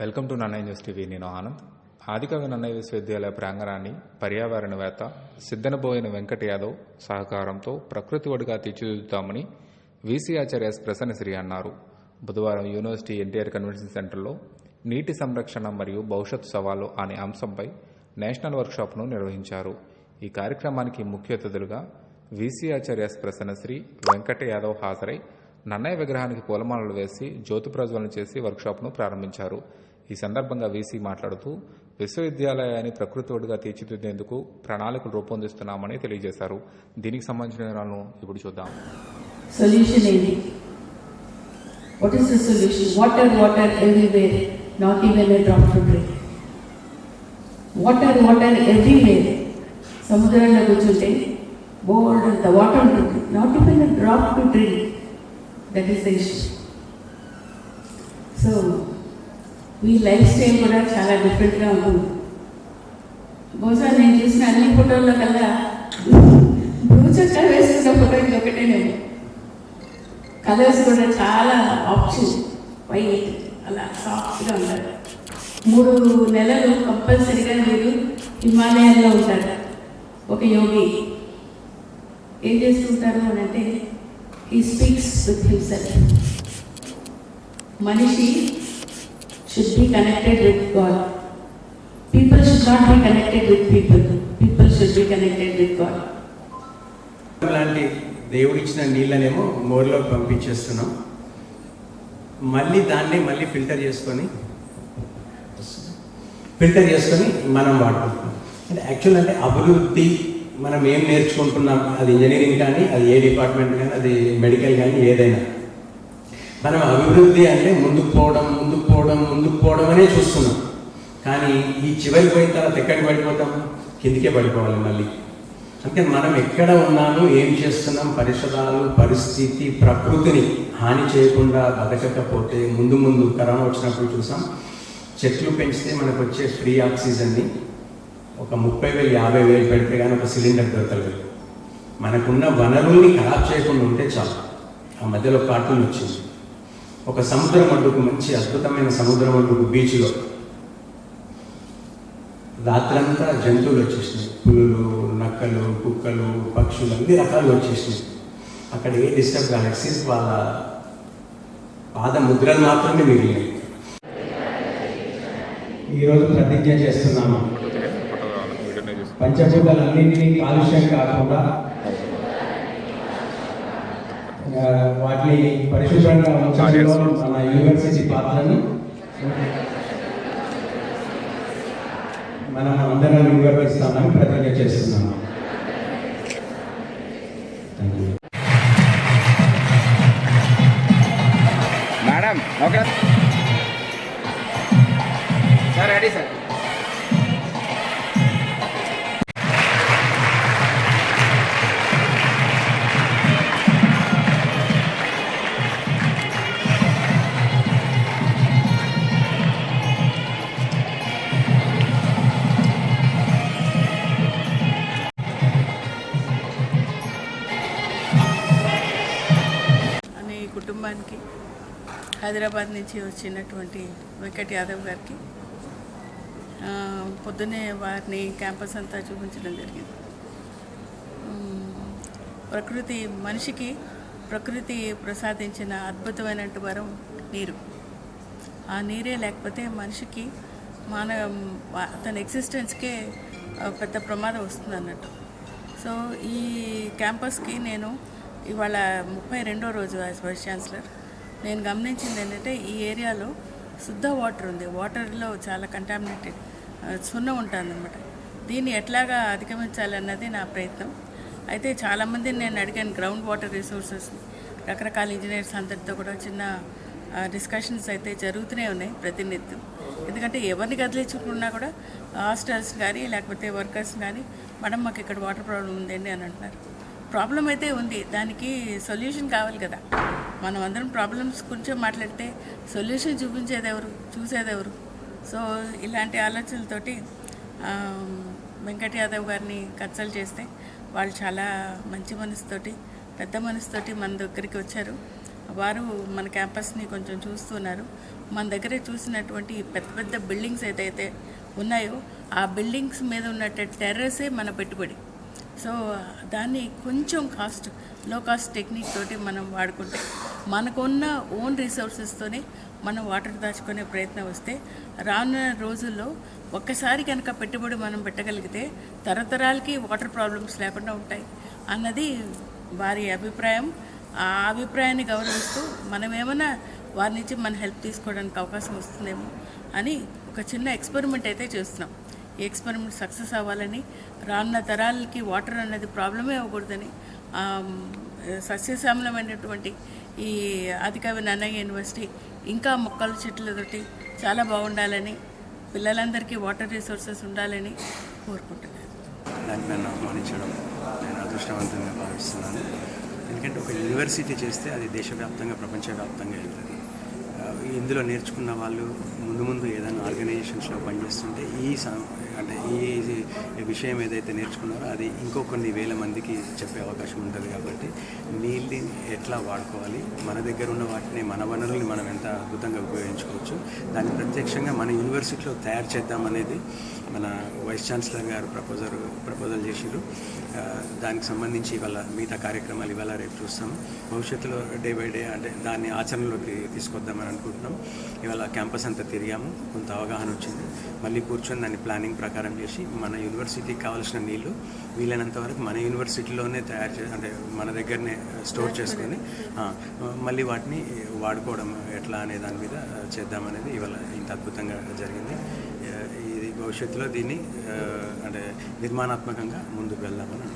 Welcome to Nannayya news TV. నేను ఆనంద్. ఆదికవి నన్నయ్య విశ్వవిద్యాలయ ప్రాంగణాన్ని పర్యావరణవేత్త సిద్ధనబోయిన వెంకట యాదవ్ సహకారంతో ప్రకృతి ఒడిగా తీర్చిదిద్దుతామని వీసీ ఆచార్య ప్రసన్నశ్రీ అన్నారు. బుధవారం యూనివర్సిటీ ఎన్టీఆర్ కన్వెన్షన్ సెంటర్లో నీటి సంరక్షణ మరియు భవిష్యత్ సవాలు అనే అంశంపై నేషనల్ వర్క్షాప్ను నిర్వహించారు. ఈ కార్యక్రమానికి ముఖ్య అతిథులుగా వీసీ ఆచార్య ప్రసన్నశ్రీ వెంకట యాదవ్ హాజరై నన్నయ్య విగ్రహానికి పూలమాలలు వేసి జ్యోతి ప్రజ్వలన చేసి వర్క్షాప్ను ప్రారంభించారు. ఈ సందర్భంగా వీసీ మాట్లాడుతూ విశ్వవిద్యాలయాన్ని ప్రకృతి ఒడిగా తీర్చిదిద్దేందుకు ప్రణాళికలు రూపొందిస్తున్నామని తెలియజేశారు. దీనికి సంబంధించిన వివరాలను ఇప్పుడు చూద్దాం. సొల్యూషన్ ఏది? What is the solution water water everywhere not even a drop to drink water water everywhere సముద్రంలో కూర్చుంటే బోల్డ్ అంత వాటర్ ఉంటుంది. Not even drop to drink that is the issue so me life style కూడా చాలా డిఫరెంట్గా ఉంటుంది. బహుశా నేను చూసిన అన్ని ఫోటోల్లో కల్లా బ్లూ చక్కా వేసుకున్న ఫోటో ఇంకొకటేనేమో కలర్స్ కూడా చాలా ఆప్షన్ వైట్ అలా సాఫ్ట్గా ఉంటారు మూడు నెలలు కంపల్సరీగా మీరు హిమాలయాల్లో ఉంటారు. ఒక యోగి ఏం చేస్తుంటారు అని అంటే ఈ స్పీక్స్ విత్ హిమ్సెల్ఫ్ మనిషి should be connected with God people should not be connected with people people should be connected with God లాంటి దేవుడిచ్చిన నీళ్ళనేమో మోర్లోకి పంపించేస్తున్నాం. మళ్ళీ దాన్ని మళ్ళీ ఫిల్టర్ చేసుకొని ఫిల్టర్ చేసుకొని మనం వాడుకుంటున్నాం. అంటే యాక్చువల్ అంటే అభివృద్ధి మనం ఏం నేర్చుకుంటున్నాం? అది ఇంజనీరింగ్ కానీ అది ఏ డిపార్ట్మెంట్ కానీ అది మెడికల్ కానీ ఏదైనా. మనం అభివృద్ధి అంటే ముందుకు పోవడం ముందుకు పోవడం ముందుకు పోవడం అనే చూస్తున్నాం. కానీ ఈ చివరికి పోయిన తర్వాత ఎక్కడికి పడిపోతాం? కిందికే పడిపోవాలి మళ్ళీ. అంటే మనం ఎక్కడ ఉన్నాము ఏం చేస్తున్నాం పరిసరాలు పరిస్థితి ప్రకృతిని హాని చేయకుండా బతకకపోతే ముందు ముందు కరోనా వచ్చినప్పుడు చూసాం చెట్లు పెంచితే మనకు వచ్చే ఫ్రీ ఆక్సిజన్ని ఒక ముప్పై వేలు యాభై వేలు పెడితే కానీ ఒక సిలిండర్ దొరకలేదు. మనకున్న వనరుల్ని ఖరాబ్ చేయకుండా ఉంటే చాలు. ఆ మధ్యలో కార్టూన్ వచ్చింది. ఒక సముద్రం అడ్డుకు మంచి అద్భుతమైన సముద్రం అడ్డుకు బీచ్లో రాత్రంతా జంతువులు వచ్చేసినాయి. పులులు నక్కలు కుక్కలు పక్షులు అన్ని రకాలు వచ్చేసినాయి. అక్కడ ఏ డిస్టర్బ్ గెలాక్సీస్ వాళ్ళ పాద ముద్రలు మాత్రమే మిగిలినాయి. ఈరోజు ప్రతిజ్ఞ చేస్తున్నాము పంచభూతాలన్నింటినీ కాలుష్యం కాకుండా వాటిని పరిశుభ్రంగా ఉంచడంలో మన యూనివర్సిటీ పాత్రను మనం అందరం నిర్వర్తిస్తామని ప్రతిజ్ఞ చేస్తున్నాము. Madam okay sir ready sir కుటుంబానికి హైదరాబాద్ నుంచి వచ్చినటువంటి వెంకట్ యాదవ్ గారికి పొద్దునే పొద్దున్నే వారిని క్యాంపస్ అంతా చూపించడం జరిగింది. ప్రకృతి మనిషికి ప్రకృతి ప్రసాదించిన అద్భుతమైన వరం నీరు. ఆ నీరే లేకపోతే మనిషికి మానవ తన ఎగ్జిస్టెన్స్కే పెద్ద ప్రమాదం వస్తుంది అన్నట్టు సో ఈ క్యాంపస్కి నేను ఇవాళ ముప్పై రెండో రోజు యాజ్ వైస్ ఛాన్సలర్ నేను గమనించింది ఏంటంటే ఈ ఏరియాలో శుద్ధ వాటర్ ఉంది. వాటర్లో చాలా కంటామినేటెడ్ సున్నం ఉంటుందన్నమాట దీన్ని ఎట్లాగా అధిగమించాలన్నది నా ప్రయత్నం. అయితే చాలామందిని నేను అడిగాను గ్రౌండ్ వాటర్ రిసోర్సెస్ రకరకాల ఇంజనీర్స్ అందరితో కూడా చిన్న డిస్కషన్స్ అయితే జరుగుతూనే ఉన్నాయి ప్రతినిత్యం ఎందుకంటే ఎవరిని కదిలించుకున్నా కూడా హాస్టల్స్ కానీ లేకపోతే వర్కర్స్ కానీ మేడం మాకు ఇక్కడ వాటర్ ప్రాబ్లం ఉందండి అని అంటున్నారు. ప్రాబ్లం అయితే ఉంది. దానికి సొల్యూషన్ కావాలి కదా. మనం అందరం ప్రాబ్లమ్స్ గురించే మాట్లాడితే సొల్యూషన్ చూపించేది ఎవరు? చూసేది ఎవరు? సో ఇలాంటి ఆలోచనలతోటి వెంకట వెంకట్ యాదవ్ గారిని కన్సల్ట్ చేస్తే వాళ్ళు చాలా మంచి మనసుతోటి పెద్ద మనసుతోటి మన దగ్గరికి వచ్చారు. వారు మన క్యాంపస్ని కొంచెం చూస్తున్నారు. మన దగ్గర చూసినటువంటి పెద్ద పెద్ద బిల్డింగ్స్ ఏదైతే ఉన్నాయో ఆ బిల్డింగ్స్ మీద ఉన్నట్టు టెర్రసే మన పెట్టుబడి. సో దాన్ని కొంచెం కాస్ట్లో కాస్ట్ టెక్నిక్ తోటి మనం వాడుకుంటే మనకున్న ఓన్ రిసోర్సెస్తోనే మనం వాటర్ దాచుకునే ప్రయత్నం వస్తే రానున్న రోజుల్లో ఒక్కసారి కనుక పెట్టుబడి మనం పెట్టగలిగితే తరతరాలకి వాటర్ ప్రాబ్లమ్స్ లేకుండా ఉంటాయి అన్నది వారి అభిప్రాయం. ఆ అభిప్రాయాన్ని గౌరవిస్తూ మనమేమైనా వారి నుంచి మన హెల్ప్ తీసుకోవడానికి అవకాశం వస్తుందేమో అని ఒక చిన్న ఎక్స్పెరిమెంట్ అయితే చేస్తున్నాం. ఈ ఎక్స్పెరిమెంట్ సక్సెస్ అవ్వాలని రానున్న తరాలకి వాటర్ అనేది ప్రాబ్లమే అవ్వకూడదని సస్యశ్యామలమైనటువంటి ఈ ఆదికవి నన్నయ్య యూనివర్సిటీ ఇంకా మొక్కలు చెట్లతోటి చాలా బాగుండాలని పిల్లలందరికీ వాటర్ రిసోర్సెస్ ఉండాలని కోరుకుంటున్నాను. దానికి నన్ను ఆహ్వానించడం నేను అదృష్టవంతంగా భావిస్తున్నాను. ఎందుకంటే ఒక యూనివర్సిటీ చేస్తే అది దేశవ్యాప్తంగా ప్రపంచవ్యాప్తంగా వెళ్తుంది. ఇందులో నేర్చుకున్న వాళ్ళు ముందు ముందు ఏదైనా ఆర్గనైజేషన్స్లో పనిచేస్తుంటే ఈ అంటే ఈ విషయం ఏదైతే నేర్చుకున్నారో అది ఇంకో కొన్ని వేల మందికి చెప్పే అవకాశం ఉంటుంది కాబట్టి నీళ్ళని ఎట్లా వాడుకోవాలి? మన దగ్గర ఉన్న వాటిని మన వనరుల్ని మనం ఎంత అద్భుతంగా ఉపయోగించుకోవచ్చు? దాన్ని ప్రత్యక్షంగా మన యూనివర్సిటీలో తయారు చేద్దామనేది మన వైస్ ఛాన్సలర్ గారు ప్రపోజల్ ప్రపోజల్ చేసిరు దానికి సంబంధించి ఇవాళ మిగతా కార్యక్రమాలు ఇవాళ రేపు చూస్తాము భవిష్యత్తులో డే బై డే అంటే దాన్ని ఆచరణలోకి తీసుకొద్దామని అనుకుంటున్నాం. ఇవాళ క్యాంపస్ అంతా తిరిగాము. కొంత అవగాహన వచ్చింది. మళ్ళీ కూర్చొని దాన్ని ప్లానింగ్ ప్రకారం చేసి మన యూనివర్సిటీకి కావాల్సిన నీళ్ళు వీలైనంత వరకు మన యూనివర్సిటీలోనే తయారు చే అంటే మన దగ్గరనే స్టోర్ చేసుకొని మళ్ళీ వాటిని వాడుకోవడం ఎట్లా అనే దాని మీద చేద్దామనేది ఇవాళ ఇంత అద్భుతంగా జరిగింది. ఇది భవిష్యత్తులో దీన్ని అంటే నిర్మాణాత్మకంగా ముందుకు వెళ్దామని